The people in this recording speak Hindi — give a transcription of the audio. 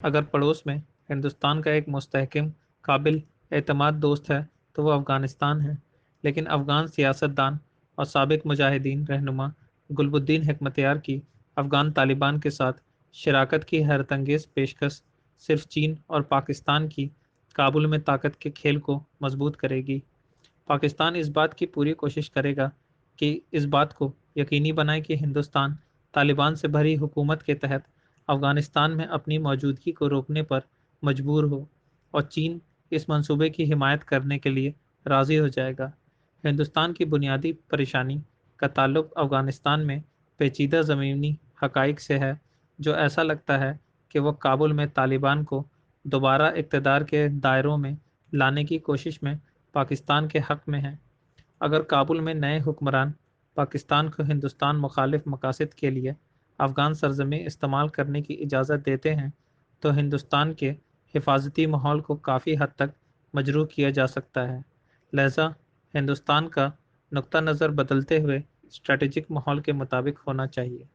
अगर पड़ोस में हिंदुस्तान का एक मुस्तहकम काबिल एतमाद दोस्त है तो वो अफ़गानिस्तान है। लेकिन अफ़गान सियासतदान और सबक मुजाहिदीन रहनुमा गुलबुद्दीन हमतयार की अफ़गान तालिबान के साथ शराकत की हैरतंगेज़ पेशकश सिर्फ़ चीन और पाकिस्तान की काबुल में ताकत के खेल को मज़बूत करेगी। पाकिस्तान इस बात की पूरी कोशिश करेगा कि इस बात को यकीनी बनाए कि हिंदुस्तान तालिबान से भरी हुकूमत के तहत अफ़गानिस्तान में अपनी मौजूदगी को रोकने पर मजबूर हो और चीन इस मंसूबे की हिमायत करने के लिए राज़ी हो जाएगा। हिंदुस्तान की बुनियादी परेशानी का ताल्लुक अफ़गानिस्तान में पेचीदा ज़मीनी हकाइक से है, जो ऐसा लगता है कि वह काबुल में तालिबान को दोबारा इकतदार के दायरों में लाने की कोशिश में पाकिस्तान के हक में है। अगर काबुल में नए हुक्मरान पाकिस्तान को हिंदुस्तान मुखालिफ मकासद के लिए अफ़गान सरजमी इस्तेमाल करने की इजाज़त देते हैं तो हिंदुस्तान के हिफाजती माहौल को काफ़ी हद तक मजरू किया जा सकता है। लहजा हिंदुस्तान का नुक़ नज़र बदलते हुए स्ट्रेटजिक माहौल के मुताबिक होना चाहिए।